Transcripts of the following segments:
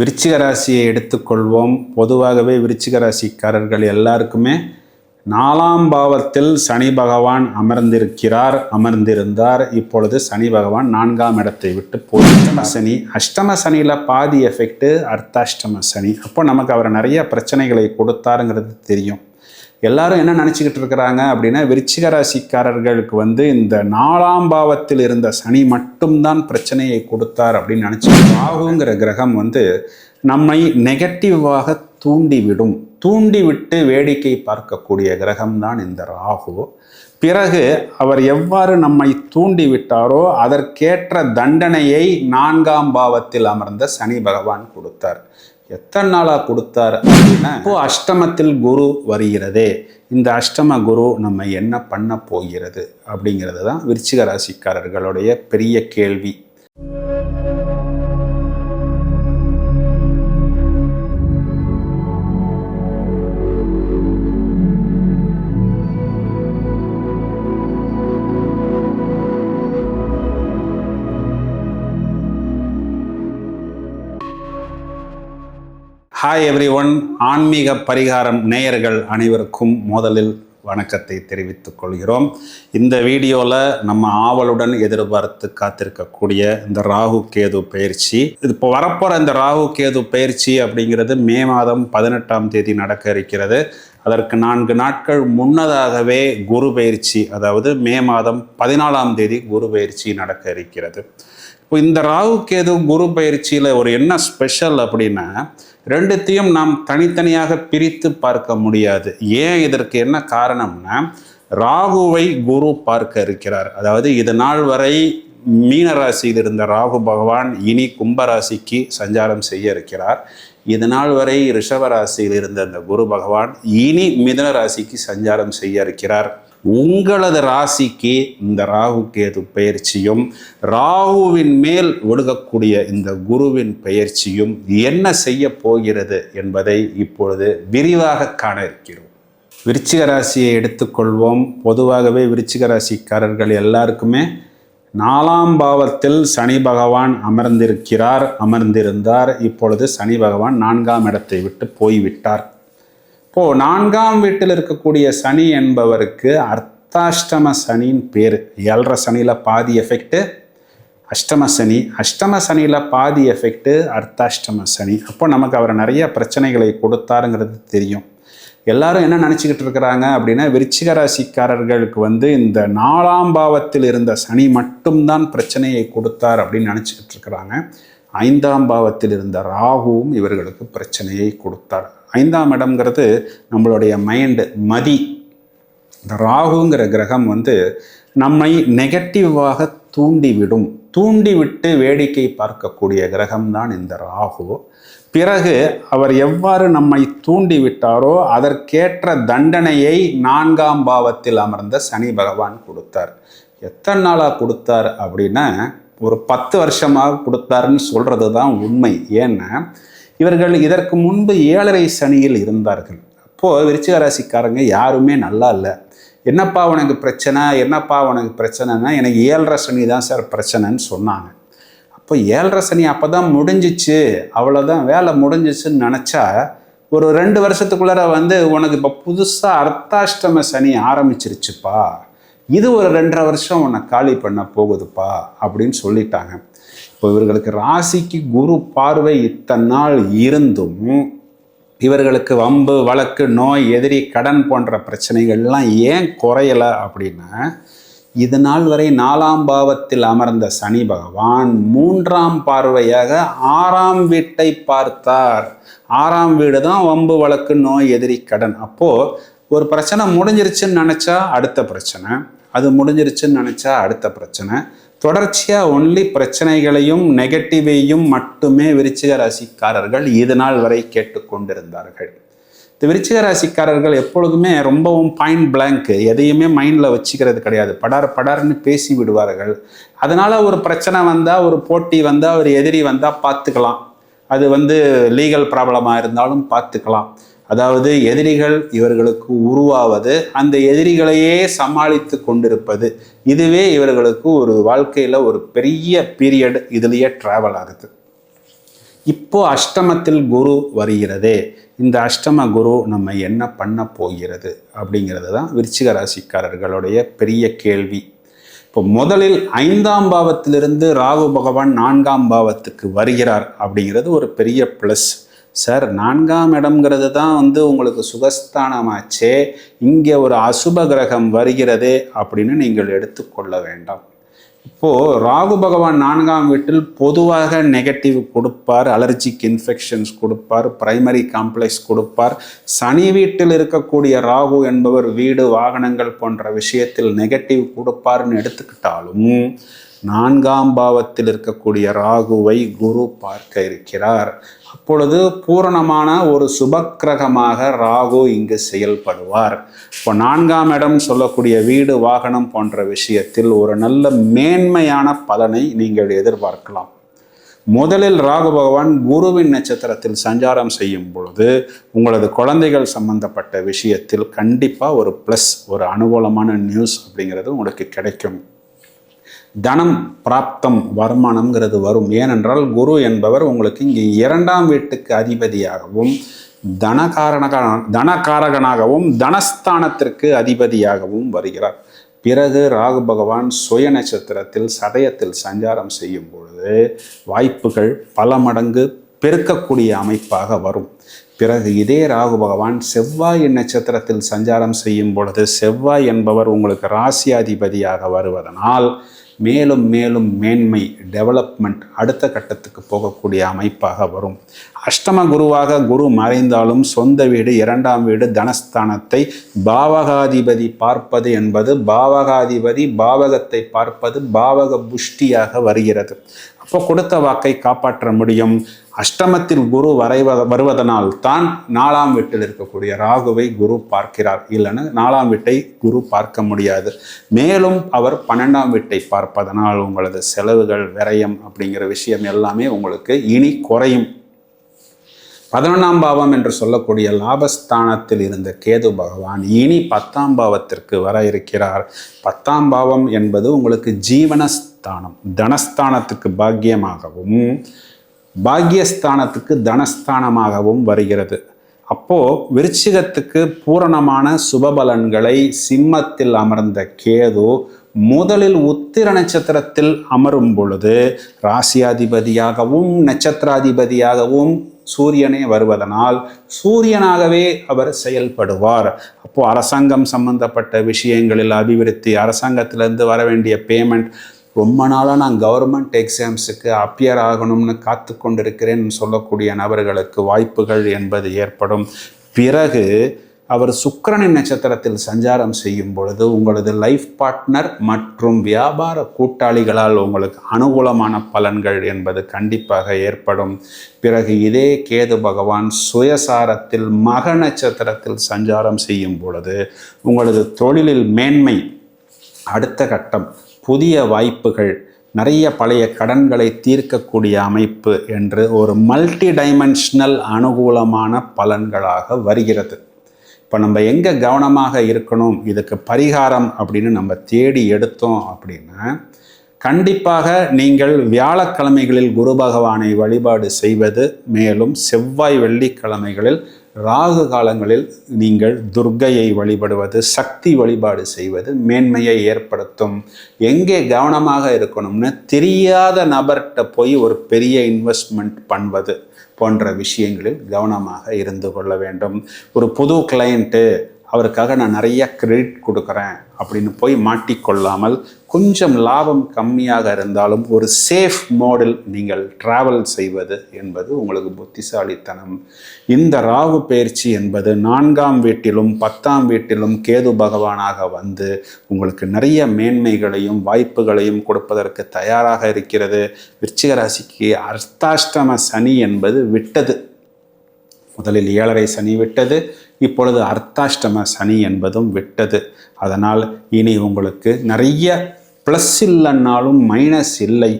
விருச்சிக ராசியை எடுத்துக்கொள்வோம். பொதுவாகவே விருச்சிக ராசிக்காரர்கள் எல்லாருக்குமே நாலாம் பாவத்தில் சனி பகவான் அமர்ந்திருக்கிறார் அமர்ந்திருந்தார். இப்பொழுது சனி பகவான் நான்காம் இடத்தை விட்டு போய் சனி அஷ்டம சனியில் பாதி எஃபெக்ட்டு அர்த்தாஷ்டம சனி. அப்போ நமக்கு அவர் நிறைய பிரச்சனைகளை கொடுத்தாருங்கிறது தெரியும். எல்லாரும் என்ன நினச்சிக்கிட்டு இருக்கிறாங்க அப்படின்னா விருச்சிக ராசிக்காரர்களுக்கு வந்து இந்த நாலாம் பாவத்தில் இருந்த சனி மட்டும்தான் பிரச்சனையை கொடுத்தார் அப்படின்னு நினச்சி ராகுங்கிற கிரகம் வந்து நம்மை நெகட்டிவாக தூண்டிவிடும். தூண்டிவிட்டு வேடிக்கை பார்க்கக்கூடிய கிரகம்தான் இந்த ராகு. பிறகு அவர் எவ்வாறு நம்மை தூண்டிவிட்டாரோ அதற்கேற்ற தண்டனையை நான்காம் பாவத்தில் அமர்ந்த சனி பகவான் கொடுத்தார். எத்தனை நாளாக கொடுத்தார் அப்படின்னா இப்போ அஷ்டமத்தில் குரு வருகிறதே. இந்த அஷ்டம குரு நம்ம என்ன பண்ண போகிறது அப்படிங்கிறது தான் விருச்சிக ராசிக்காரர்களுடைய பெரிய கேள்வி. ஹாய் எவ்ரி ஒன் ஆன்மீக பரிகாரம் நேயர்கள் அனைவருக்கும் முதலில் வணக்கத்தை தெரிவித்துக் கொள்கிறோம். இந்த வீடியோவில் நம்ம ஆவலுடன் எதிர்பார்த்து காத்திருக்கக்கூடிய இந்த ராகு கேது பயிற்சி. இது இப்போ வரப்போகிற இந்த ராகு கேது பயிற்சி அப்படிங்கிறது மே மாதம் பதினெட்டாம் தேதி நடக்க இருக்கிறது. அதற்கு நான்கு நாட்கள் முன்னதாகவே குரு பயிற்சி அதாவது மே மாதம் பதினாலாம் தேதி குரு பயிற்சி நடக்க இருக்கிறது. இப்போ இந்த ராகு கேது குரு பயிற்சியில் ஒரு என்ன ஸ்பெஷல் அப்படின்னா ரெண்டுத்தையும் நாம் தனித்தனியாக பிரித்து பார்க்க முடியாது. ஏன் இதற்கு என்ன காரணம்னா ராகுவை குரு பார்க்க இருக்கிறார். அதாவது இது நாள் வரை மீனராசியில் இருந்த ராகு பகவான் இனி கும்பராசிக்கு சஞ்சாரம் செய்ய இருக்கிறார். இது நாள் வரை ரிஷபராசியில் இருந்த அந்த குரு பகவான் இனி மிதன ராசிக்கு சஞ்சாரம் செய்ய இருக்கிறார். உங்களது ராசிக்கு இந்த ராகு கேது பயிற்சியும் ராகுவின் மேல் ஒழுகக்கூடிய இந்த குருவின் பயிற்சியும் என்ன செய்ய போகிறது என்பதை இப்பொழுது விரிவாக காண இருக்கிறோம். விருச்சிக ராசியை எடுத்துக்கொள்வோம். பொதுவாகவே விருச்சிக ராசிக்காரர்கள் எல்லாருக்குமே நாலாம் பாவத்தில் சனி பகவான் அமர்ந்திருக்கிறார் அமர்ந்திருந்தார். இப்பொழுது சனி பகவான் நான்காம் இடத்தை விட்டு போய்விட்டார். இப்போ நான்காம் வீட்டில் இருக்கக்கூடிய சனி என்பவருக்கு அர்த்தாஷ்டம சனின்னு பேர். ஏழரை சனியில் பாதி எஃபெக்ட்டு அஷ்டம சனி. அஷ்டம சனியில் பாதி எஃபெக்ட்டு அர்த்தாஷ்டம சனி. அப்போ நமக்கு அவர் நிறைய பிரச்சனைகளை கொடுத்தாருங்கிறது தெரியும். எல்லாரும் என்ன நினச்சிக்கிட்டு இருக்கிறாங்க அப்படின்னா விருச்சிக ராசிக்காரர்களுக்கு வந்து இந்த நாலாம் பாவத்தில் இருந்த சனி மட்டும்தான் பிரச்சனையை கொடுத்தார் அப்படின்னு நினச்சிக்கிட்டு இருக்கிறாங்க. ஐந்தாம் பாவத்தில் இருந்த ராகுவும் இவர்களுக்கு பிரச்சனையை கொடுத்தார். ஐந்தாம் இடம்ங்கிறது நம்மளுடைய மைண்டு மதி. இந்த ராகுங்கிற கிரகம் வந்து நம்மை நெகட்டிவாக தூண்டிவிடும். தூண்டிவிட்டு வேடிக்கை பார்க்கக்கூடிய கிரகம்தான் இந்த ராகு. பிறகு அவர் எவ்வாறு நம்மை தூண்டிவிட்டாரோ அதற்கேற்ற தண்டனையை நான்காம் பாவத்தில் அமர்ந்த சனி பகவான் கொடுத்தார். எத்தனை நாளாக கொடுத்தார் அப்படின்னா ஒரு பத்து வருஷமாக கொடுத்தாருன்னு சொல்கிறது தான் உண்மை. ஏன்னா இவர்கள் இதற்கு முன்பு ஏழரை சனியில் இருந்தார்கள். அப்போது விருச்சிக ராசிக்காரங்க யாருமே நல்லா இல்லை. என்னப்பா உனக்கு பிரச்சனை? என்னப்பா உனக்கு பிரச்சனைனா எனக்கு ஏழரை சனி தான் சார் பிரச்சனைன்னு சொன்னாங்க. அப்போ ஏழரை சனி அப்போ தான் முடிஞ்சிச்சு. அவ்வளோதான் வேலை முடிஞ்சிச்சுன்னு நினச்சா ஒரு ரெண்டு வருஷத்துக்குள்ளார வந்து உனக்கு இப்போ புதுசாக அர்த்தாஷ்டம சனி ஆரம்பிச்சிருச்சுப்பா. இது ஒரு ரெண்டரை வருஷம் உன்னை காலி பண்ண போகுதுப்பா அப்படின்னு சொல்லிட்டாங்க. இப்போ இவர்களுக்கு ராசிக்கு குரு பார்வை இத்தனை நாள் இருந்தும் இவர்களுக்கு வம்பு வழக்கு நோய் எதிரி கடன் போன்ற பிரச்சனைகள்லாம் ஏன் குறையலை அப்படின்னா இது நாள் வரை நாலாம் பாவத்தில் அமர்ந்த சனி பகவான் மூன்றாம் பார்வையாக ஆறாம் வீட்டை பார்த்தார். ஆறாம் வீடு தான் வம்பு வழக்கு நோய் எதிரி கடன். அப்போது ஒரு பிரச்சனை முடிஞ்சிருச்சுன்னு நினச்சா அடுத்த பிரச்சனை. அது முடிஞ்சிருச்சுன்னு நினச்சா அடுத்த பிரச்சனை. தொடர்ச்சியாக ஒன்லி பிரச்சனைகளையும் நெகட்டிவையும் மட்டுமே விருச்சிக ராசிக்காரர்கள் இது நாள் வரை கேட்டுக்கொண்டிருந்தார்கள். இந்த விருச்சிக ராசிக்காரர்கள் எப்பொழுதுமே ரொம்பவும் பாயிண்ட் பிளாங்க் எதையுமே மைண்டில் வச்சுக்கிறது கிடையாது. படார் படார்னு பேசி விடுவார்கள். அதனால் ஒரு பிரச்சனை வந்தால் ஒரு போட்டி வந்தால் ஒரு எதிரி வந்தால் பார்த்துக்கலாம். அது வந்து லீகல் ப்ராப்ளமாக இருந்தாலும் பார்த்துக்கலாம். அதாவது எதிரிகள் இவர்களுக்கு உருவாவது அந்த எதிரிகளையே சமாளித்து கொண்டிருப்பது. இதுவே இவர்களுக்கு ஒரு வாழ்க்கையில் ஒரு பெரிய பீரியட் இதுலேயே ட்ராவல் ஆகுது. இப்போ அஷ்டமத்தில் குரு வருகிறதே இந்த அஷ்டம குரு நம்ம என்ன பண்ண போகிறது அப்படிங்கிறது தான் விருச்சிக ராசிக்காரர்களுடைய பெரிய கேள்வி. இப்போ முதலில் ஐந்தாம் பாவத்திலிருந்து ராகு பகவான் நான்காம் பாவத்துக்கு வருகிறார் அப்படிங்கிறது ஒரு பெரிய ப்ளஸ் சார் நான்காம் இடம்ங்கிறது தான் வந்து உங்களுக்கு சுகஸ்தானமாச்சே இங்கே ஒரு அசுப கிரகம் வருகிறதே அப்படின்னு நீங்கள் எடுத்துக்கொள்ள வேண்டாம். இப்போது ராகு பகவான் நான்காம் வீட்டில் பொதுவாக நெகட்டிவ் கொடுப்பார் அலர்ஜிக் இன்ஃபெக்ஷன்ஸ் கொடுப்பார் பிரைமரி காம்ப்ளெக்ஸ் கொடுப்பார். சனி வீட்டில் இருக்கக்கூடிய ராகு என்பவர் வீடு வாகனங்கள் போன்ற விஷயத்தில் நெகட்டிவ் கொடுப்பார்னு எடுத்துக்கிட்டாலும் நான்காம் பாவத்தில் இருக்கக்கூடிய ராகுவை குரு பார்க்க இருக்கிறார். அப்பொழுது பூரணமான ஒரு சுபக்கிரகமாக ராகு இங்கு செயல்படுவார். இப்போ நான்காம் இடம் சொல்லக்கூடிய வீடு வாகனம் போன்ற விஷயத்தில் ஒரு நல்ல மேன்மையான பலனை நீங்கள் எதிர்பார்க்கலாம். முதலில் ராகு பகவான் குருவின் நட்சத்திரத்தில் சஞ்சாரம் செய்யும் பொழுது உங்களது குழந்தைகள் சம்பந்தப்பட்ட விஷயத்தில் கண்டிப்பாக ஒரு ப்ளஸ் ஒரு அனுகூலமான நியூஸ் அப்படிங்கிறது உங்களுக்கு கிடைக்கும். தனம் பிராப்தம் வருமானம்ங்கிறது வரும். ஏனென்றால் குரு என்பவர் உங்களுக்கு இங்கே இரண்டாம் வீட்டுக்கு அதிபதியாகவும் தனகாரணக தனகாரகனாகவும் தனஸ்தானத்திற்கு அதிபதியாகவும் வருகிறார். பிறகு ராகு பகவான் சுய நட்சத்திரத்தில் சதயத்தில் சஞ்சாரம் செய்யும் பொழுது வாய்ப்புகள் பல மடங்கு பெருக்கக்கூடிய அமைப்பாக வரும். பிறகு இதே ராகு பகவான் செவ்வாய் நட்சத்திரத்தில் சஞ்சாரம் செய்யும் பொழுது செவ்வாய் என்பவர் உங்களுக்கு ராசியாதிபதியாக வருவதனால் மேலும் மேலும் மேன்மை டெவலப்மெண்ட் அடுத்த கட்டத்துக்கு போகக்கூடிய அமைப்பாக வரும். அஷ்டம குருவாக குரு மறைந்தாலும் சொந்த வீடு இரண்டாம் வீடு தனஸ்தானத்தை பாவகாதிபதி பார்ப்பது என்பது பாவகாதிபதி பாவகத்தை பார்ப்பது பாவக புஷ்டியாக வருகிறது. அப்போ கொடுத்த வாக்கை காப்பாற்ற முடியும். அஷ்டமத்தில் குரு வரைவ வருவதனால் தான் நாலாம் வீட்டில் இருக்கக்கூடிய ராகுவை குரு பார்க்கிறார். இல்லைன்னு நாலாம் வீட்டை குரு பார்க்க முடியாது. மேலும் அவர் பன்னெண்டாம் வீட்டை பார்ப்பதனால் உங்களது செலவுகள் விரயம் அப்படிங்கிற விஷயம் எல்லாமே உங்களுக்கு இனி குறையும். பதினொன்றாம் பாவம் என்று சொல்லக்கூடிய லாபஸ்தானத்தில் இருந்த கேது பகவான் இனி பத்தாம் பாவத்திற்கு வர இருக்கிறார். பத்தாம் பாவம் என்பது உங்களுக்கு ஜீவனஸ்தானம் தனஸ்தானத்துக்கு பாக்கியமாகவும் பாக்யஸ்தானத்துக்கு தனஸ்தானமாகவும் வருகிறது. அப்போது விருச்சிகத்துக்கு பூரணமான சுபபலன்களை சிம்மத்தில் அமர்ந்த கேது முதலில் உத்திர நட்சத்திரத்தில் அமரும் பொழுது ராசியாதிபதியாகவும் நட்சத்திராதிபதியாகவும் சூரியனே வருவதனால் சூரியனாகவே அவர் செயல்படுவார். அப்போ அரசாங்கம் சம்பந்தப்பட்ட விஷயங்களில் அபிவிருத்தி அரசாங்கத்திலிருந்து வர வேண்டிய பேமெண்ட் ரொம்ப நாளாக நான் கவர்மெண்ட் எக்ஸாம்ஸுக்கு அப்பியர் ஆகணும்னு காத்து கொண்டிருக்கிறேன்னு சொல்லக்கூடிய நபர்களுக்கு வாய்ப்புகள் என்பது ஏற்படும். பிறகு அவர் சுக்கிரனின் நட்சத்திரத்தில் சஞ்சாரம் செய்யும் பொழுது உங்களது லைஃப் பார்ட்னர் மற்றும் வியாபார கூட்டாளிகளால் உங்களுக்கு அனுகூலமான பலன்கள் என்பது கண்டிப்பாக ஏற்படும். பிறகு இதே கேது பகவான் சுயசாரத்தில் மக நட்சத்திரத்தில் சஞ்சாரம் செய்யும் பொழுது உங்களது தொழிலில் மேன்மை அடுத்த கட்டம் புதிய வாய்ப்புகள் நிறைய பழைய கடன்களை தீர்க்கக்கூடிய அமைப்பு என்று ஒரு மல்டி டைமென்ஷனல் அனுகூலமான பலன்களாக வருகிறது. இப்போ நம்ம எங்கே கவனமாக இருக்கணும் இதுக்கு பரிகாரம் அப்படின்னு நம்ம தேடி எடுத்தோம் அப்படின்னா கண்டிப்பாக நீங்கள் வியாழக்கிழமைகளில் குரு பகவானை வழிபாடு செய்வது மேலும் செவ்வாய் வெள்ளிக்கிழமைகளில் ராகு காலங்களில் நீங்கள் துர்க்கையை வழிபடுவது சக்தி வழிபாடு செய்வது மேன்மையை ஏற்படுத்தும். எங்கே கவனமாக இருக்கணும்னு தெரியாத நபர்கிட்ட போய் ஒரு பெரிய இன்வெஸ்ட்மெண்ட் பண்ணுவது போன்ற விஷயங்களில் கவனமாக இருந்து கொள்ள வேண்டும். ஒரு புது கிளையண்ட்டு அவருக்காக நான் நிறைய கிரெடிட் கொடுக்குறேன் அப்படின்னு போய் மாட்டிக்கொள்ளாமல் கொஞ்சம் லாபம் கம்மியாக இருந்தாலும் ஒரு சேஃப் மாடல் நீங்கள் டிராவல் செய்வது என்பது உங்களுக்கு புத்திசாலித்தனம். இந்த ராகு பயிற்சி என்பது நான்காம் வீட்டிலும் பத்தாம் வீட்டிலும் கேது பகவானாக வந்து உங்களுக்கு நிறைய மேன்மைகளையும் வாய்ப்புகளையும் கொடுப்பதற்கு தயாராக இருக்கிறது. விருச்சிக ராசிக்கு அர்த்தாஷ்டம சனி என்பது விட்டது. முதலில் ஏழரை சனி விட்டது இப்பொழுது அர்த்தாஷ்டம சனி என்பதும் விட்டது. அதனால் இனி உங்களுக்கு நிறைய ப்ளஸ் இல்லைன்னாலும் மைனஸ் இல்லை.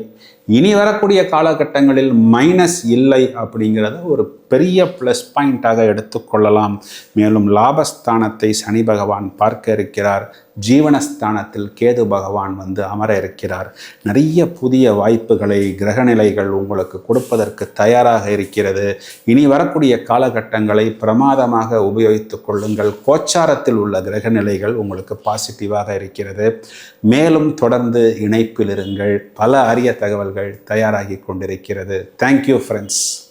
இனி வரக்கூடிய காலகட்டங்களில் மைனஸ் இல்லை அப்படிங்கிறத ஒரு பெரிய ப்ளஸ் பாயிண்ட்டாக எடுத்துக்கொள்ளலாம் மேலும் லாபஸ்தானத்தை சனி பகவான் பார்க்க இருக்கிறார். ஜீவனஸ்தானத்தில் கேது பகவான் வந்து அமர இருக்கிறார். நிறைய புதிய வாய்ப்புகளை கிரகநிலைகள் உங்களுக்கு கொடுப்பதற்கு தயாராக இருக்கிறது. இனி வரக்கூடிய காலகட்டங்களை பிரமாதமாக உபயோகித்துக் கொள்ளுங்கள். கோச்சாரத்தில் உள்ள கிரகநிலைகள் உங்களுக்கு பாசிட்டிவாக இருக்கிறது. மேலும் தொடர்ந்து இணைப்பில் இருங்கள். பல அரிய தகவல்கள் தயாராகி கொண்டிருக்கிறது. Thank you friends